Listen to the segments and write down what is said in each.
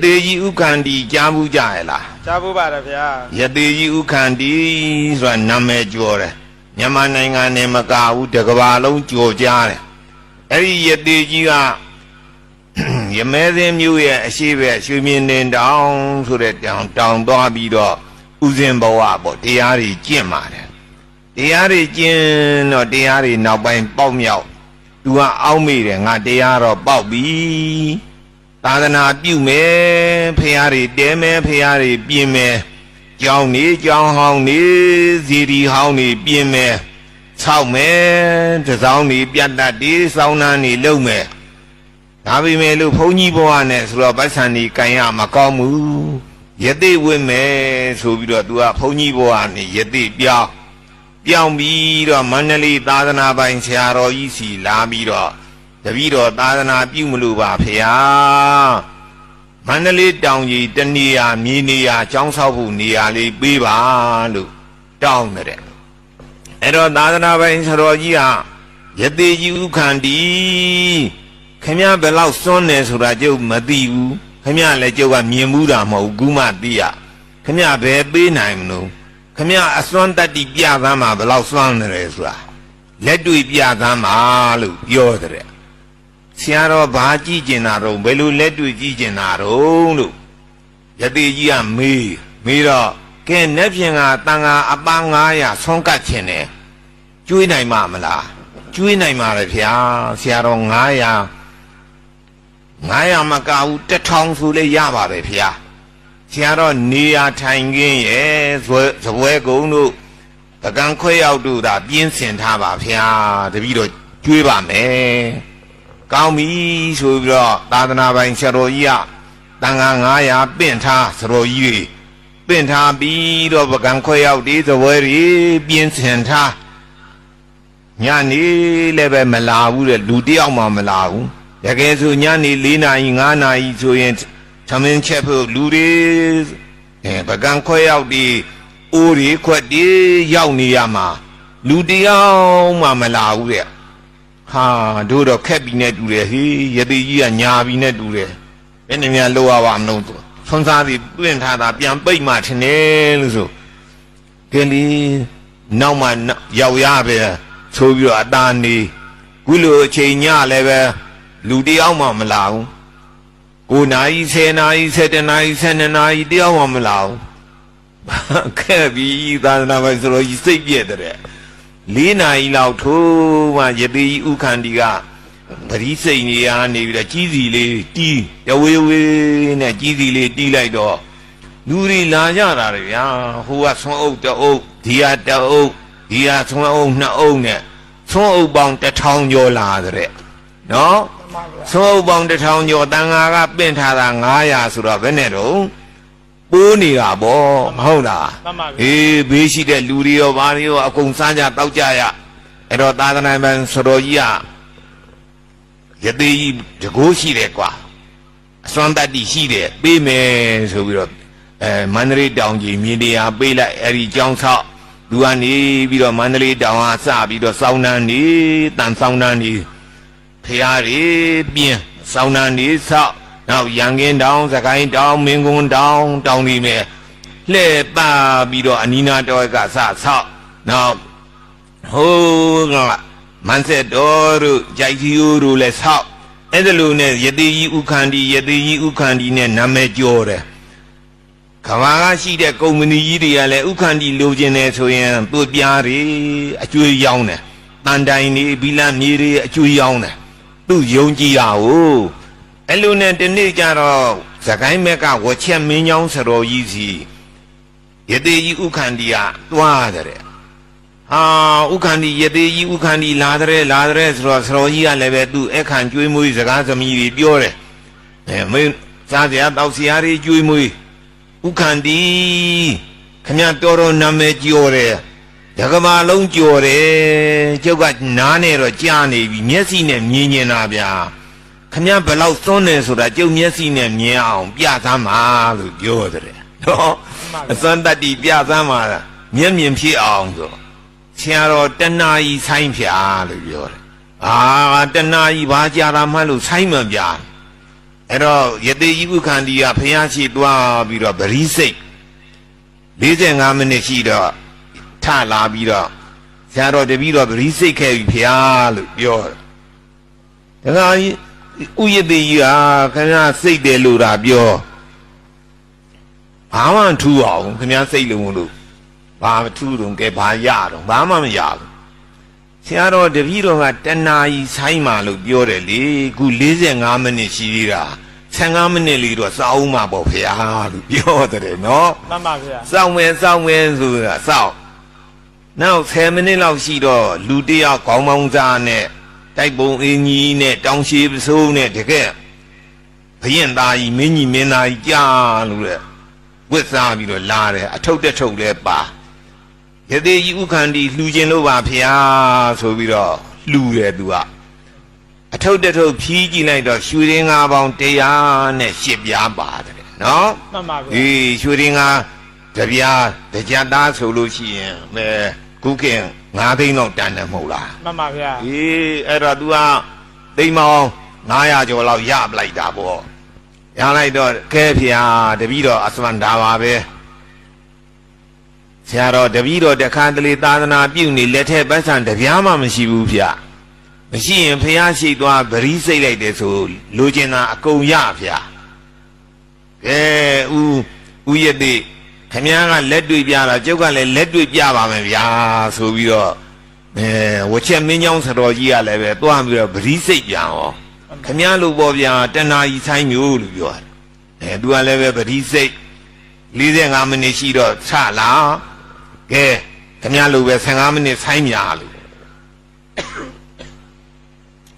တေကြီးဥက္ကန္တီကြားဘူးကြရဲ့လားကြားဖို့ပါတယ်ဗျာယတေကြီးဥက္ကန္တီဆိုတာနာမည်ကျော်တယ်မြန်မာနိုင်ငံနဲ့မကဘူးတစ်ကမ္ဘာလုံးကျော်ကြားတယ်အဲ့ဒီယတေကြီးကရမဲစင်းမျိုးရဲ့အရှိဘက်ရွှေမြင့်တင်တောင်ဆိုတဲ့တောင်တောင်သွားပြီးတော့ဥစဉ်ဘဝပေါ့တရားတွေကျင့်ပါတယ်တရားတွေကျင့်တော့တရားတွေနောက်ပိုင်းပေါက်မြောက်သူကအောက်မေ့တယ်ငါတရားတော့ပေါက်ပြီ သာသနာပြုမယ်ဖရာတွေတဲမယ်ဖရာတွေပြင်မယ်ကြောင်းနေကြောင်းဟောင်းနေဇီဒီဟောင်းနေပြင်မယ်ဆောက်မယ်တစောင်းနေပြတ်တတ်ဒီစောင်းနှန်းနေလုံမယ်ဒါပေမဲ့လို့ဘုန်းကြီးဘဝနဲ့ဆိုတော့ပိုက်ဆံนี่ကန်ရမကောင်းဘူးယသိဝိမယ်ဆိုပြီးတော့ तू ကဘုန်းကြီးဘဝနဲ့ယသိပြောင်းပြောင်းပြီးတော့မန္တလေးသာသနာပိုင်ဆရာတော်ကြီးစီလာပြီးတော့ တပည့်တော်သာသနာပြုမလို့ပါဖေဟာမန္တလေးတောင်ကြီးတနေရာမြေနေရာចောင်းဆောက်ဖို့နေရာလေးပေးပါလို့တောင်းတဲ့အဲ့တော့သာသနာပိုင်ဆရာတော်ကြီးဟာယသိကြီးဥခန္တီခမရဘယ်လောက်စွန်းနေဆိုတာကျုပ်မသိဘူးခမရလည်းကျုပ်ကမြင်မှုတာမဟုတ်ဘူးခုမှသိရခမရဘယ်ပေးနိုင်မလို့ခမရအစွမ်းတတ္တိပြသမ်းမှာဘယ်လောက်စွမ်းနေတယ်ဆိုတာလက်တွေ့ပြသမ်းမှာလို့ပြောတဲ့ ဆရာတော်ဘာကြည့်ကျင်တာတော့ဘယ်လိုလက်တွေ့ကြည့်ကျင်တာတော့လို့ယတိကြီးကမေးမေးတော့ကဲနဲ့ဖြင့်ကတန်ဃာအပန်း900ဆွမ်းကတ်ခြင်းတယ်ကျွေးနိုင်မှာမလားကျွေးနိုင်ပါလေဗျာဆရာတော်900 900မကဘူးတစ်ထောင်ဆိုလဲရပါတယ်ဖေ။ဆရာတော်နေရာထိုင်ခင်းရဲ့ဇွဲဇပွဲကုံတို့ပကံခွဲရောက်တို့သာပြင်းစင်ထားပါဖေ။တပည့်တော်ကျွေးပါမယ်။ ကောင်းပြီဆိုပြီးတော့သာသနာပိုင်ဆရာတော်ကြီးကတန်ခါ900ပင့်ထားဆရာတော်ကြီးတွေပင့်ထားပြီးတော့ပကံခွဲရောက်ဒီဇပွဲတွေပြင်းစင်ထားညနေလည်းပဲမလာဘူးတဲ့လူတယောက်မှမလာဘူးတကယ်ဆိုညနေ၄နာရီ၅နာရီဆိုရင်သမင်းချက်ဖို့လူတွေအဲပကံခွဲရောက်ဒီအိုးတွေခွက်တွေရောက်နေရမှာလူတယောက်မှမလာဘူးတဲ့ ဟာတို့တော့ခက်ပြီးနဲ့တူတယ်ဟေးယတိကြီးကညာပြီးနဲ့တူတယ်ဘယ်နှမြလောက်ရပါမလို့ဆွမ်းစားပြီးပြင့်ထားတာပြန်ပိတ်မှထင်တယ်လို့ဆိုကဲလီနောက်မှရောက်ရပဲဆိုပြီးတော့အตาနေခုလိုအချိန်ညလည်းပဲလူတယောက်မှမလာဘူး9နာရီ10နာရီ17နာရီ12နာရီတယောက်မှမလာဘူးခဲ့ပြီသာသနာ့ဘက်ဆိုတော့စိတ်ပြည့်တဲ့ 4နာရီလောက်ထိုးမှယတိဥခန္တီကပရိစိတ်နေရနေပြီးတော့ကြီးစီလေးတီးတဝေးဝေးနဲ့ကြီးစီလေးတီးလိုက်တော့လူတွေလာကြတာလေဗျာဟိုကဆွမ်းအုပ်တအုပ်ဒီကတအုပ်ဒီကဆွမ်းအုပ်နှစ်အုပ်နဲ့ဆွမ်းအုပ်ပေါင်းတစ်ထောင်ကျော်လာတဲ့နော်သုံးအုပ်ပေါင်းတစ်ထောင်ကျော်တန်ဃာကပင့်ထားတာ900ဆိုတော့ဘယ်နဲ့တော့ ပိုးနေတာဗောမဟုတ်လားမှန်ပါဗျာအေးဘေးရှိတဲ့လူတွေရောဘာတွေရောအကုန်စားကြတောက်ကြရအဲ့တော့သာသနာ့ဘန်စတော်ကြီးကယတိကြီးတကိုးရှိတယ်ကွာအစွမ်းတတ္တိရှိတယ်ပေးမယ်ဆိုပြီးတော့အဲမန္တလေးတောင်ကြီးမြေတရားပေးလိုက်အဲ့ဒီကြောင်းဆောက်သူကနေပြီးတော့မန္တလေးတောင်ကစပြီးတော့စောင်းနှန်းနေတန်စောင်းနှန်းနေဖရာတွေပြင်းစောင်းနှံနေဆောက် နောက်ရန်ကင်းတောင်စကိုင်းတောင်မင်းကွန်းတောင်တောင်ဒီမဲ့လှဲ့ပါပြီးတော့အနီးနာတော်ကစဆောက်နောက်ဟိုးကမန်ဆက်တော်တို့ကြိုက်ကြီးတို့လည်းဆောက်အဲ့ဒါလိုနဲ့ယတိကြီးဥခန္တီယတိကြီးဥခန္တီနဲ့နာမည်ကျော်တယ်ကဘာကရှိတဲ့ကုမ္ပဏီကြီးတွေကလည်းဥခန္တီလိုချင်တယ်ဆိုရင်သူ့ပြားတွေအကျွေးရောင်းတယ်တန်တိုင်တွေဘီလမြေတွေအကျွေးရောင်းတယ်သူ့ယုံကြည်တာကို အဲ့လိုနဲ့ဒီနေ့ကျတော့သခိုင်းမက်ကဝချက်မင်းချောင်းစတော်ကြီးစီယတိကြီးဥခန္တီကသွားတဲ့ဟာဥခန္တီယတိကြီးဥခန္တီလာတဲ့လာတဲ့ဆိုတော့စတော်ကြီးကလည်းပဲသူ့အခန့်ကျွေးမွေးစကားသမီးတွေပြောတယ်အဲမင်းစားစရာတောက်စရာတွေကျွေးမွေးဥခန္တီခမရတော်တော်နာမည်ကျော်တယ်ဒကမာလုံးကြော်တယ်ကျုပ်ကနားနဲ့တော့ကြားနေပြီမျက်စိနဲ့မြင်နေတာဗျာ ခမဘယ်လောက်သွန်းတယ်ဆိုတာကျုပ်မျက်စိနဲ့မြင်အောင် ပြသမ်းပါလို့ပြောတယ်နော်အစမ်းတတ္တိပြသမ်းပါမျက်မြင်ဖြစ်အောင်ဆိုဆရာတော်တဏှာကြီးဆိုင်ဖြာလို့ပြောတယ်အာတဏှာကြီးဘာကြာတာမှလို့ဆိုင်မပြအဲ့တော့ယတိဤဥခန္ဒီကဖះရှိသွားပြီးတော့ဗရိစိတ်45မိနစ်ရှိတော့ထလာပြီးတော့ဆရာတော်တပည့်တော်ဗရိစိတ်ခဲ့ပြီဖះလို့ပြောတယ်ဒါက ဥယတိကြီးဟာခင်ဗျားစိတ်တယ်လို့ဒါပြောဘာမှထူအောင်ခင်ဗျားစိတ်လုံးလို့ဘာမထူတော့ကဲဘာရတော့ဘာမှမရဘူးဆရာတော်တပည့်တော်ကတဏှာကြီးဆိုင်မှလို့ပြောတယ်လေခု45မိနစ်ရှိသေးတာ15မိနစ်လေးတော့စောင်းမှာပေါ့ဖះလို့ပြောတယ်နော်မှန်ပါဗျာစောင့်မယ်စောင့်မယ်ဆိုတာစောင့်နောက်10မိနစ်လောက်ရှိတော့လူတစ်ယောက်ခေါင်းမောင်းစားနဲ့ တိုက်ပုံအင်းကြီးနဲ့တောင်ရှိပစိုးနဲ့တကယ်ဘရင်သားကြီးမင်းကြီးမင်းသားကြီးကြားလို့တဲ့ဝစ်စားပြီးတော့လာတယ်အထုပ်တက်ထုပ်လဲပါယသေးကြီးဥခန္ဒီလှူခြင်းလို့ပါဖျားဆိုပြီးတော့လှူတယ်သူကအထုပ်တက်ထုပ်ဖြီးကြည့်လိုက်တော့ရွှေရင်းငါးပေါင်းတရားနဲ့ရှစ်ပြားပါတယ်နော်မှန်ပါဗျာအေးရွှေရင်းကတပြားတကြသားဆိုလို့ရှိရင်မဲခုခင် 9သိန်းတော့တန်တယ်မဟုတ်လားမှန်ပါဗျာအေးအဲ့တော့ तू ကသိန်းမောင်း900ကျော်လောက်ရပလိုက်တာပေါ့ရလိုက်တော့ကဲဖျားတပည့်တော်အစမန်ဒါပါပဲဆရာတော်တပည့်တော်တခါတလေသာသနာပြုနေလက်ထက်ပတ်စံတပြားမှမရှိဘူးဖျားမရှိရင်ဖျားရှိသွားဗရီးစိတ်လိုက်တယ်ဆိုလိုချင်တာအကုန်ရဖျားကဲဦးဦးရတိ ခမည်းကလက်တွေ့ပြတာကျုပ်ကလည်းလက်တွေ့ပြပါမယ်ဗျာဆိုပြီးတော့အဲဝချက်မင်းကြောင်းဆတော်ကြီးကလည်းပဲတွားပြီးတော့ပရိစိတ်ပြန်ရောခမည်းလိုပေါ်ဗျာတဏှာကြီးဆိုင်မျိုးလို့ပြောတယ်အဲသူကလည်းပဲပရိစိတ်45မိနစ်ရှိတော့ဆလာကဲခမည်းလိုပဲ15မိနစ်ဆိုင်များလို့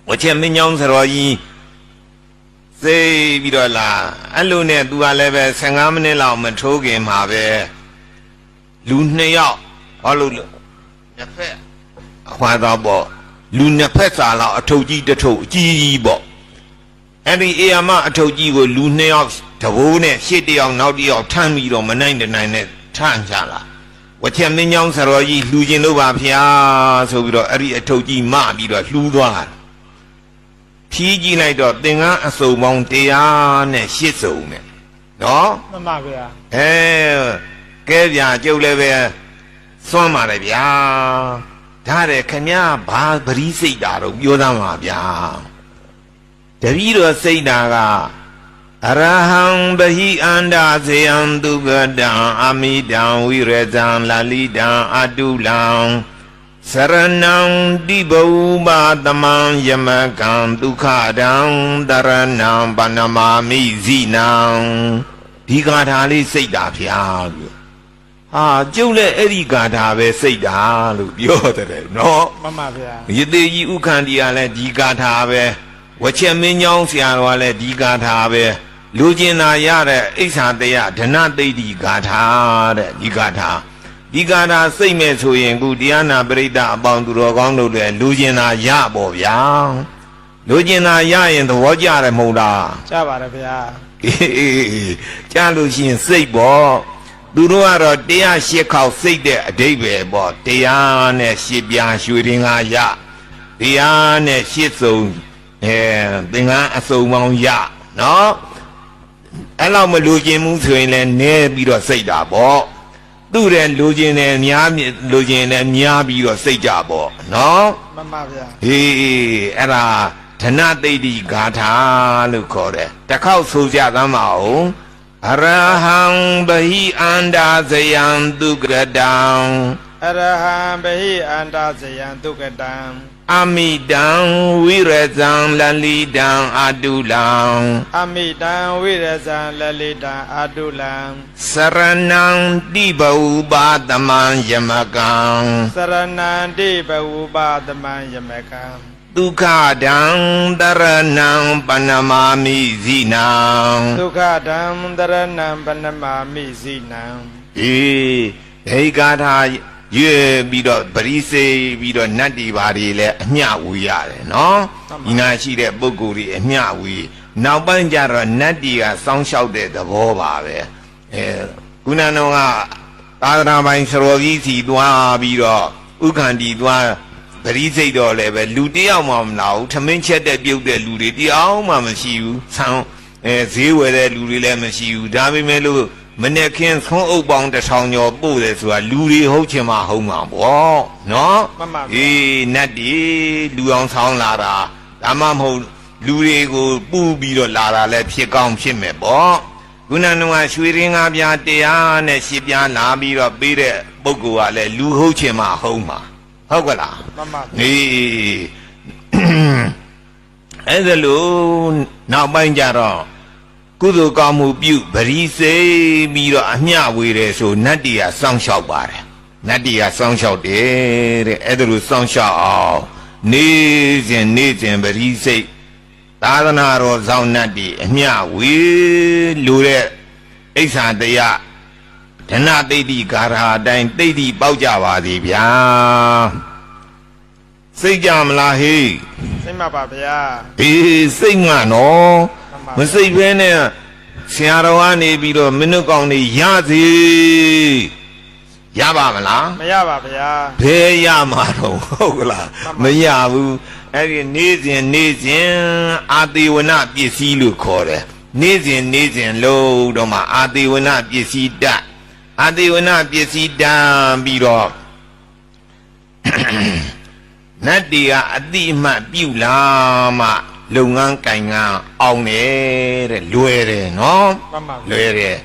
ဝချက်မင်းကြောင်းဆတော်ကြီး စိတ်ပြီးတော့လာအဲ့လိုနဲ့ तू ကလည်းပဲ15မိနစ်လောက်မထိုးခင်မှာပဲလူနှစ်ယောက်ဟောလို့နှစ်ဖက်အခွာတော့ပေါ့လူနှစ်ဖက်စာလောက်အထုပ်ကြီးတစ်ထုပ်အကြီးကြီးပေါ့အဲ့ဒီအေယာမအထုပ်ကြီးကိုလူနှစ်ယောက်တဘိုးနဲ့ရှေ့တစ်ယောက်နောက်တစ်ယောက်ထမ်းပြီးတော့မနိုင်တနိုင်နဲ့ထမ်းကြလာဝချက်မင်းကြောင်းဆရောကြီးလှူခြင်းလို့ပါဖျားဆိုပြီးတော့အဲ့ဒီအထုပ်ကြီးမပြီးတော့လှူသွားတယ် ဖြီးကြည့်လိုက်တော့သင်္ကန်းအစုံပေါင်းတရားနဲ့ရှစ်စုံနဲ့နော်မှန်ပါဗျာအဲကဲဗျာကျုပ်လည်းပဲစွမ်းပါတယ်ဗျာဒါတဲ့ခမည်းဘာပရိစိတ်တာတော့ပြောသားမှာဗျာတပည့်တော်စိတ်တာကအရဟံဗဟိအန္တာဇေယံသူကတံအမိတံဝိရဇံလာလိတံအတုလံ စရဏံတိဘုဘာတမံယမကံဒုက္ခဒံတရဏံဗနမာမိဇိနံဒီဂါထာလေးစိတ်တာဖျားလို့ဟာကျုပ်လည်းအဲ့ဒီဂါထာပဲစိတ်တာလို့ပြောတယ်နော်မှန်ပါဗျာယတိကြီးဥခန္တီကလည်းဒီဂါထာပဲဝချက်မင်းကြောင်းဆရာတော်ကလည်းဒီဂါထာပဲလူကျင်နာရတဲ့အိဋ္ဌာတယဒနသိတိဂါထာတဲ့ဒီဂါထာ ဒီကာတာစိတ်မဲ့ဆိုရင်ခုတရားနာပရိသတ်အပေါင်းသူတော်ကောင်းတို့လည်းလူကျင်တာရပေါ့ဗျာလူကျင်တာရရင်သဘောကျတယ်မဟုတ်လားကြားပါတယ်ဗျာအေးကြားလို့ရှိရင်စိတ်ပေါ့သူတို့ကတော့တရားရှစ်ခေါက်စိတ်တဲ့အတိတ်ပဲပေါ့တရားနဲ့ရှစ်ပြားရွှေရင်ကရတရားနဲ့ရှစ်စုံအဲသင်္ကန်းအစုံပေါင်းရနော်အဲ့လောက်မလူကျင်မှုဆိုရင်လည်းနည်းပြီးတော့စိတ်တာပေါ့ သူ့တဲ့လူချင်းနဲ့များမြလူချင်းနဲ့များပြီးတော့စိတ်ကြပေါ့နော်မှန်ပါဗျာဟေးအဲ့ဒါဓနသိတိဂါထာလို့ခေါ်တယ်တစ်ခေါက်ဆိုကြသမ်းပါဦးအရဟံဗဟိအန္တာဇယံသူကရတံအရဟံဗဟိအန္တာဇယံဒုက္ကတံ အမိတံဝိရဇံလလိတံအတုလံအမိတံဝိရဇံလလိတံအာတုလံစရဏံတိဘဥပါတမံယမကံစရဏံတိဘဝုပါသမံယမကံဒုက္ခဒံတရဏံပနမာမိဇိနံဒုက္ခဓမ္မတရဏံပနမာမိဇိနံအေးဒိဂါထာ ရွေပြီးတော့ပရိစေပြီးတော့နတ်တီပါတွေလည်းအမျှဝေရတယ်နော်ဒီနာရှိတဲ့ပုဂ္ဂိုလ်တွေအမျှဝေနောက်ပိုင်းကျတော့နတ်တီကစောင်းလျှောက်တဲ့သဘောပါပဲအဲခုနကတော့ကသာသနာပိုင်စရောကြီးစီသွားပြီးတော့ဥက္ကန္တီသွားပရိစိတ်တော့လည်းပဲလူတယောက်မှမလာဘူးထမင်းချက်တဲ့ပြုတ်တဲ့လူတွေတယောက်မှမရှိဘူးဆံအဲဈေးဝယ်တဲ့လူတွေလည်းမရှိဘူးဒါပေမဲ့လို့ မနေ့ခင်သုံးအုပ်ပေါင်းတစ်ထောင်ကျော်ပို့တယ်ဆိုတာလူတွေဟုတ်ချင်မှဟုတ်မှာပေါ့နော်မှန်ပါဗျာအေးနတ်ဒီလူအောင်ဆောင်းလာတာဒါမှမဟုတ်လူတွေကိုပူပြီးတော့လာတာလည်းဖြစ်ကောင်းဖြစ်မယ်ပေါ့ခုနကရွှေရင်းကားပြားတရားနဲ့ရှစ်ပြားလာပြီးတော့ပေးတဲ့ပုဂ္ဂိုလ်ကလည်းလူဟုတ်ချင်မှဟုတ်မှာဟုတ်ကလားမှန်ပါအေးအဲ့ဒါလို့နောက်ပိုင်းကြတော့ ကုသိုလ်ကောင်းမှုပြုပရိစေပြီးတော့အမျှဝေတယ်ဆိုနတ်တီကစောင့်ရှောက်ပါတယ်နတ်တီကစောင့်ရှောက်တယ်တဲ့အဲ့ဒါလို့စောင့်ရှောက်အောင်နေစဉ်နေစဉ်ပရိစိတ်သာသနာတော်ဇောင်းနတ်တီအမျှဝေလို့တဲ့အိဋ္ဌာတရားဒနသိတိဂါရအတိုင်းသိတိပေါက်ကြပါသည်ဗျာစိတ်ကြမလားဟေးစိတ်မှပါဗျာအေးစိတ်ငါနော် မှန်ပါမစိတ်ဘဲနဲ့ဆရာတော်ကနေပြီးတော့မင်းတို့ကောင်းနေရစီရပါမလားမရပါဗျာဘယ်ရမှာတော့ဟုတ်ကလားမရဘူးအဲ့ဒီနေစဉ်နေစဉ်အာတိဝနပစ္စည်းလို့ခေါ်တယ်နေစဉ်နေစဉ်လို့တော့မှအာတိဝနပစ္စည်းတတ်အာတိဝနပစ္စည်းတတ်ပြီးတော့နတ်တီကအတိအမှတ်ပြုလာမှ လုပ်ငန်းကင်ငန်းအောင်တယ်တဲ့လွယ်တယ်နော်မှန်ပါဗျာလွယ်တယ်